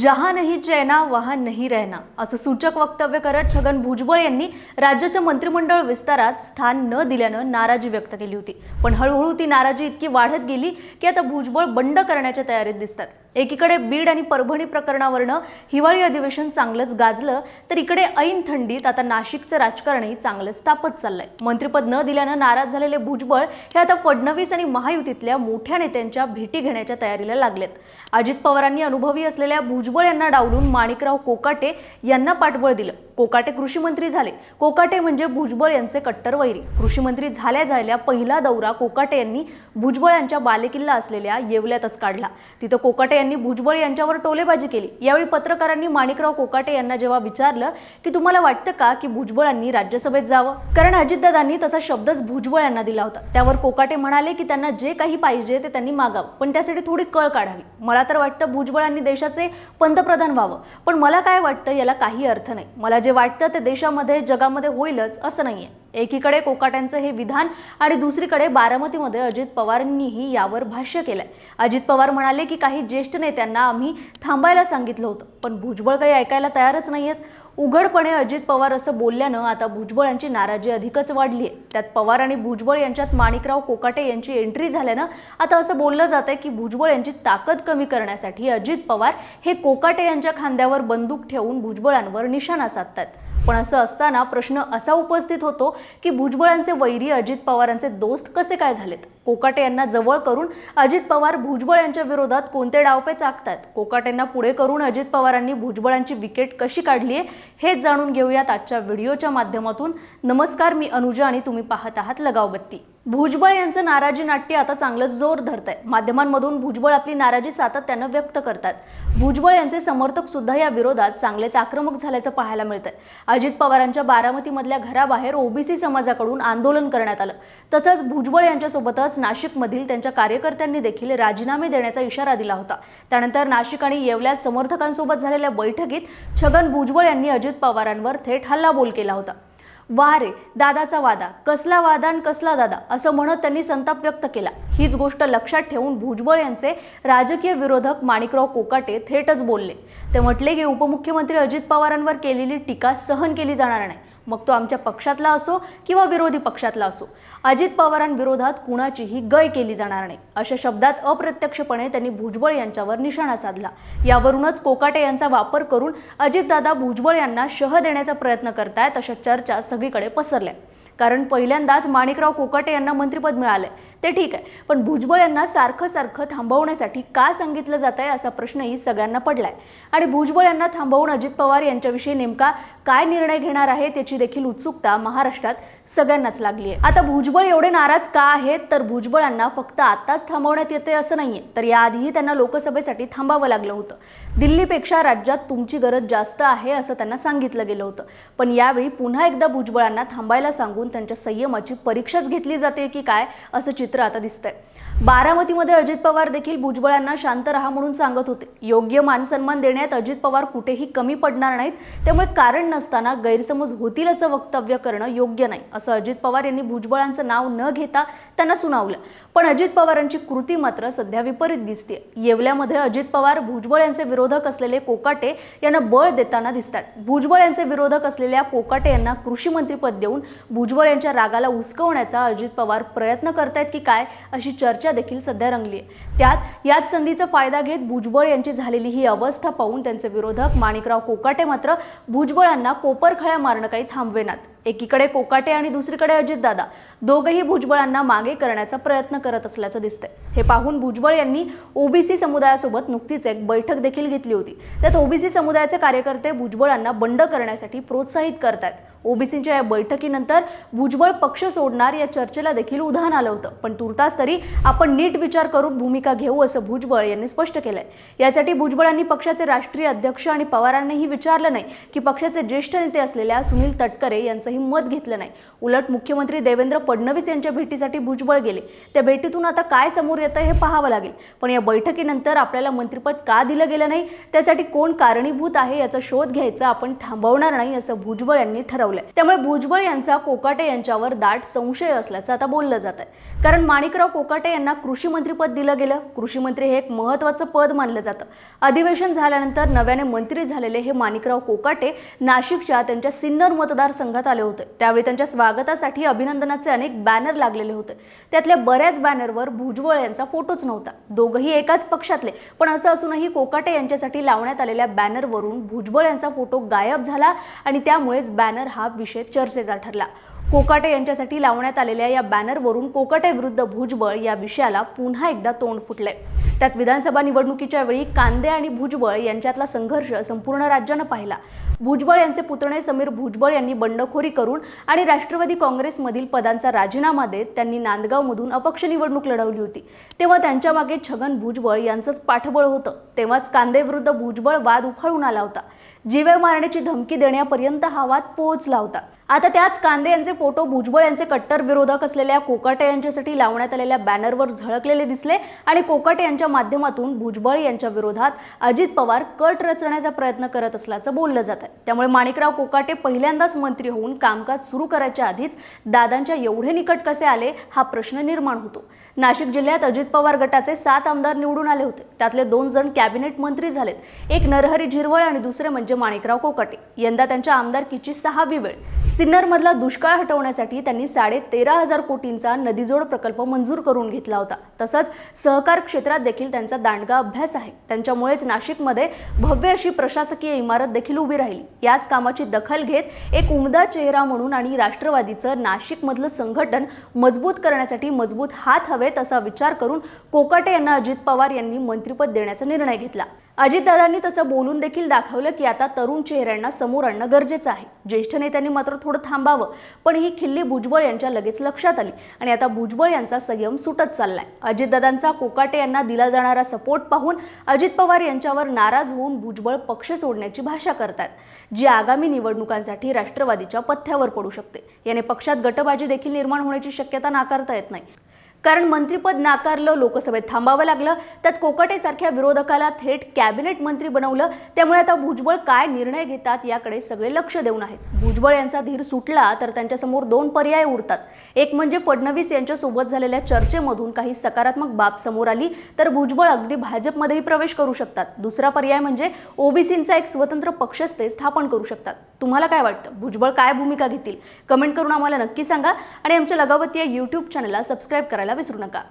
जहा नाही चैना वहा नाही रहना असं सूचक वक्तव्य करत छगन भुजबळ यांनी राज्याच्या मंत्रिमंडळ विस्तारात स्थान न दिल्यानं नाराजी व्यक्त केली होती. पण हळूहळू ती नाराजी इतकी वाढत गेली की आता भुजबळ बंड करण्याच्या तयारीत दिसतात. एकीकडे बीड आणि परभणी प्रकरणावरनं हिवाळी अधिवेशन चांगलंच गाजलं तर इकडे ऐन थंडीत आता नाशिकचं राजकारणही चांगलंच तापत चाललंय. मंत्रिपद न दिल्यानं नाराज झालेले भुजबळ हे आता फडणवीस आणि महायुतीतल्या मोठ्या नेत्यांच्या भेटी घेण्याच्या तयारीला लागलेत. अजित पवारांनी अनुभवी असलेल्या भुजबळ यांना डावलून माणिकराव कोकाटे यांना पाठबळ दिलं. कोकाटे कृषी मंत्री झाले. कोकाटे म्हणजे भुजबळ यांचे कट्टर वैरी. कृषी मंत्री झाल्या झाल्या पहिला दौरा कोकाटे यांनी भुजबळ यांच्या बालेकिल्ला असलेल्या येवल्यातच काढला. तिथं कोकाटे यांनी भुजबळ यांच्यावर टोलेबाजी केली. यावेळी पत्रकारांनी माणिकराव कोकाटे यांना जेव्हा विचारलं की तुम्हाला वाटतं का की भुजबळांनी राज्यसभेत जावं? कारण अजितदादांनी तसा शब्दच भुजबळ यांना दिला होता. त्यावर कोकाटे म्हणाले की त्यांना जे काही पाहिजे ते त्यांनी मागावं पण त्यासाठी थोडी कळ काढावी. मला तर वाटतं भुजबळांनी देशाचे पंतप्रधान व्हावं पण मला काय वाटतं याला काही अर्थ नाही. मला जे वाटतं ते देशामध्ये जगामध्ये होईलच असं नाहीये. एकीकडे कोकाट्यांचं हे विधान आणि दुसरीकडे बारामतीमध्ये अजित पवारांनीही यावर भाष्य केलंय. अजित पवार म्हणाले की काही ज्येष्ठ नेत्यांना आम्ही थांबायला सांगितलं होतं पण भुजबळ काही ऐकायला तयारच नाहीयेत. उघडपणे अजित पवार असं बोलल्यानं आता भुजबळ यांची नाराजी अधिकच वाढली आहे त्यात पवार आणि भुजबळ यांच्यात माणिकराव कोकाटे यांची एंट्री झाल्यानं आता असं बोललं जात आहे की भुजबळ यांची ताकद कमी करण्यासाठी अजित पवार हे कोकाटे यांच्या खांद्यावर बंदूक ठेवून भुजबळांवर निशाणा साधतात पण असं असताना प्रश्न असा उपस्थित होतो की भुजबळांचे वैरी अजित पवारांचे दोस्त कसे काय झालेत? कोकाटे यांना जवळ करून अजित पवार भुजबळ यांच्या विरोधात कोणते डावपे चाकतात? कोकाटेंना पुढे करून अजित पवारांनी भुजबळांची विकेट कशी काढली आहे हेच जाणून घेऊयात आजच्या व्हिडिओच्या माध्यमातून. नमस्कार मी अनुजा आणि तुम्ही पाहत आहात लगावबत्ती भुजबळ यांचं नाराजी नाट्य आता चांगलंच जोर धरत आहे माध्यमांमधून भुजबळ आपली नाराजी सातत्यानं व्यक्त करतात. भुजबळ यांचे समर्थक सुद्धा या विरोधात चांगलेच आक्रमक झाल्याचं पाहायला मिळतंय. अजित पवारांच्या बारामतीमधल्या घराबाहेर ओबीसी समाजाकडून आंदोलन करण्यात आलं. तसंच भुजबळ यांच्यासोबतच नाशिकमधील त्यांच्या कार्यकर्त्यांनी देखील राजीनामे देण्याचा इशारा दिला होता. त्यानंतर नाशिक आणि येवल्यात समर्थकांसोबत झालेल्या बैठकीत छगन भुजबळ यांनी अजित पवारांवर थेट हल्लाबोल केला होता. वा रे दादाचा वादा. कसला वादा आणि कसला दादा? असं म्हणत त्यांनी संताप व्यक्त केला. हीच गोष्ट लक्षात ठेवून भुजबळ यांचे राजकीय विरोधक माणिकराव कोकाटे थेटच बोलले. ते म्हटले की उपमुख्यमंत्री अजित पवारांवर केलेली टीका सहन केली जाणार नाही. मग तो आमच्या पक्षातला असो किंवा विरोधी पक्षातला असो अजित पवारांविरोधात कुणाचीही गय केली जाणार नाही अशा शब्दात अप्रत्यक्षपणे त्यांनी भुजबळ यांच्यावर निशाणा साधला. यावरूनच कोकाटे यांचा वापर करून अजितदादा भुजबळ यांना शह देण्याचा प्रयत्न करतायत अशा चर्चा सगळीकडे पसरल्या. कारण पहिल्यांदाच माणिकराव कोकाटे यांना मंत्रिपद मिळाले ते ठीक आहे. पण भुजबळ यांना सारखं सारखं थांबवण्यासाठी का सांगितलं जात आहे असा प्रश्नही सगळ्यांना पडलाय. आणि भुजबळ यांना थांबवून अजित पवार यांच्याविषयी नेमका काय निर्णय घेणार आहेत याची देखील उत्सुकता महाराष्ट्रात सगळ्यांनाच लागली आहे. आता भुजबळ एवढे नाराज का आहेत? तर भुजबळांना फक्त आताच थांबवण्यात येते असं नाहीये. तर याआधीही त्यांना लोकसभेसाठी थांबावं लागलं होतं. दिल्लीपेक्षा राज्यात तुमची गरज जास्त आहे असं त्यांना सांगितलं गेलं होतं. पण यावेळी पुन्हा एकदा भुजबळांना थांबायला सांगून त्यांच्या संयमाची परीक्षाच घेतली जाते की काय असं चित्र आता दिसतंय. बारामतीमध्ये अजित पवार देखील भुजबळांना शांत राहा म्हणून सांगत होते. योग्य मानसन्मान देण्यात अजित पवार कुठेही कमी पडणार नाहीत. त्यामुळे कारण नसताना गैरसमज होतील असं वक्तव्य करणं योग्य नाही असं अजित पवार यांनी भुजबळांचं नाव न घेता त्यांना सुनावलं. पण अजित पवारांची कृती मात्र सध्या विपरीत दिसते येवल्यामध्ये अजित पवार भुजबळ यांचे विरोधक असलेले कोकाटे यांना बळ देताना दिसतात. भुजबळ यांचे विरोधक असलेल्या कोकाटे यांना कृषी मंत्रीपद देऊन भुजबळ यांच्या रागाला उचकवण्याचा अजित पवार प्रयत्न करतायत की काय अशी चर्चा देखील सध्या रंगली आहे. त्यात याच संधीचा फायदा घेत भुजबळ यांची झालेली ही अवस्था पाहून त्यांचे विरोधक माणिकराव कोकाटे मात्र भुजबळांना कोपरखळ्या मारणं काही थांबवेनात. एकीकडे कोकाटे आणि दुसरीकडे अजितदादा दोघेही भुजबळांना मागे करण्याचा प्रयत्न करत असल्याचं दिसतंय. हे पाहून भुजबळ यांनी ओबीसी समुदायासोबत नुकतीच एक बैठक देखील घेतली होती. त्यात ओबीसी समुदायाचे कार्यकर्ते भुजबळांना बंड करण्यासाठी प्रोत्साहित करतात ओबीसींच्या या बैठकीनंतर भुजबळ पक्ष सोडणार या चर्चेला देखील उधाण आलं होतं. पण तुर्तास तरी आपण नीट विचार करून भूमिका घेऊ असं भुजबळ यांनी स्पष्ट केलंय. यासाठी भुजबळांनी पक्षाचे राष्ट्रीय अध्यक्ष आणि पवारांनीही विचारलं नाही की पक्षाचे ज्येष्ठ नेते असलेल्या सुनील तटकरे यांचंही मत घेतलं नाही. उलट मुख्यमंत्री देवेंद्र फडणवीस यांच्या भेटीसाठी भुजबळ गेले. त्या भेटीतून आता काय समोर येतं हे पाहावं लागेल. पण या बैठकीनंतर आपल्याला मंत्रिपद का दिलं गेलं नाही? त्यासाठी कोण कारणीभूत आहे याचा शोध घ्यायचा आपण थांबवणार नाही असं भुजबळ यांनी ठरवलं. ठरवलंय त्यामुळे भुजबळ यांचा कोकाटे यांच्यावर दाट संशय असल्याचं आता बोललं जात आहे कारण माणिकराव कोकाटे यांना कृषी मंत्रीपद दिलं गेलं. कृषी मंत्री हे एक महत्वाचं पद मानलं जातं. अधिवेशन झाल्यानंतर नव्याने मंत्री झालेले हे माणिकराव कोकाटे नाशिकच्या त्यांच्या सिन्नर मतदारसंघात आले होते. त्यावेळी त्यांच्या स्वागतासाठी अभिनंदनाचे अनेक बॅनर लागलेले होते. त्यातल्या बऱ्याच बॅनरवर भुजबळ यांचा फोटोच नव्हता. दोघंही एकाच पक्षातले. पण असं असूनही कोकाटे यांच्यासाठी लावण्यात आलेल्या बॅनरवरून भुजबळ यांचा फोटो गायब झाला आणि त्यामुळेच बॅनर हा विषय चर्चेचा ठरला. कोकाटे यांच्यासाठी लावण्यात आलेल्या या बॅनरवरून कोकाटे विरुद्ध भुजबळ या विषयाला पुन्हा एकदा तोंड फुटले त्यात विधानसभा निवडणुकीच्या वेळी कांदे आणि भुजबळ यांच्यातला संघर्ष संपूर्ण राज्यानं पाहिला. भुजबळ यांचे पुतणे समीर भुजबळ यांनी बंडखोरी करून आणि राष्ट्रवादी काँग्रेसमधील पदांचा राजीनामा देत त्यांनी नांदगावमधून अपक्ष निवडणूक लढवली होती. तेव्हा त्यांच्या मागे छगन भुजबळ यांचंच पाठबळ होतं. तेव्हाच कांदे विरुद्ध भुजबळ वाद उफाळून आला होता. जीवे मारण्याची धमकी देण्यापर्यंत हा वाद पोहोचला होता. आता त्याच कांदे यांचे फोटो भुजबळ यांचे कट्टर विरोधक असलेल्या कोकाटे यांच्यासाठी लावण्यात आलेल्या बॅनरवर झळकलेले दिसले आणि कोकाटे यांच्या माध्यमातून भुजबळ यांच्या विरोधात अजित पवार कट रचण्याचा प्रयत्न करत असल्याचं बोललं जात आहे. त्यामुळे माणिकराव कोकाटे पहिल्यांदाच मंत्री होऊन कामकाज सुरू करायच्या आधीच दादांच्या एवढे निकट कसे आले हा प्रश्न निर्माण होतो. नाशिक जिल्ह्यात अजित पवार गटाचे सात आमदार निवडून आले होते. त्यातले दोन जण कॅबिनेट मंत्री झालेत. एक नरहरी झिरवळ आणि दुसरे म्हणजे माणिकराव कोकाटे. यंदा त्यांच्या आमदारकीची सहावी वेळ. सिन्नरमधला दुष्काळ हटवण्यासाठी त्यांनी साडे तेरा हजार कोटींचा नदीजोड प्रकल्प मंजूर करून घेतला होता. तसंच सहकार क्षेत्रात देखील त्यांचा दांडगा अभ्यास आहे. त्यांच्यामुळेच नाशिकमध्ये भव्य अशी प्रशासकीय इमारत देखील उभी राहिली. याच कामाची दखल घेत एक उमदा चेहरा म्हणून आणि राष्ट्रवादीचं नाशिकमधलं संघटन मजबूत करण्यासाठी मजबूत हात हवेत असा विचार करून कोकाटे यांना अजित पवार यांनी मंत्रिपद देण्याचा निर्णय घेतला. अजितदादांनी तसं बोलून देखील दाखवलं की आता तरुण चेहऱ्यांना समोर आणणं गरजेचं आहे. ज्येष्ठ नेत्यांनी मात्र थोडं थांबावं पण ही खिल्ली भुजबळ यांच्या लगेच लक्षात आली आणि आता भुजबळ यांचा संयम सुटत चाललाय. अजितदादांचा कोकाटे यांना दिला जाणारा सपोर्ट पाहून अजित पवार यांच्यावर नाराज होऊन भुजबळ पक्ष सोडण्याची भाषा करतात जी आगामी निवडणुकांसाठी राष्ट्रवादीच्या पथ्यावर पडू शकते. याने पक्षात गटबाजी देखील निर्माण होण्याची शक्यता नाकारता येत नाही. कारण मंत्रीपद नाकारलं लोकसभेत थांबावं लागलं. त्यात कोकाटेसारख्या विरोधकाला थेट कॅबिनेट मंत्री बनवलं. त्यामुळे आता भुजबळ काय निर्णय घेतात याकडे सगळे लक्ष देऊन आहेत. भुजबळ यांचा धीर सुटला तर त्यांच्यासमोर दोन पर्याय उरतात. एक म्हणजे फडणवीस यांच्यासोबत झालेल्या चर्चेमधून काही सकारात्मक बाब समोर आली तर भुजबळ अगदी भाजपमध्येही प्रवेश करू शकतात. दुसरा पर्याय म्हणजे ओबीसींचा एक स्वतंत्र पक्षच ते स्थापन करू शकतात. तुम्हाला काय वाटतं? भुजबळ काय भूमिका घेतील? कमेंट करून आम्हाला नक्की सांगा आणि आमच्या लगावती या यूट्यूब चॅनलला सबस्क्राईब करायला विसरू नका.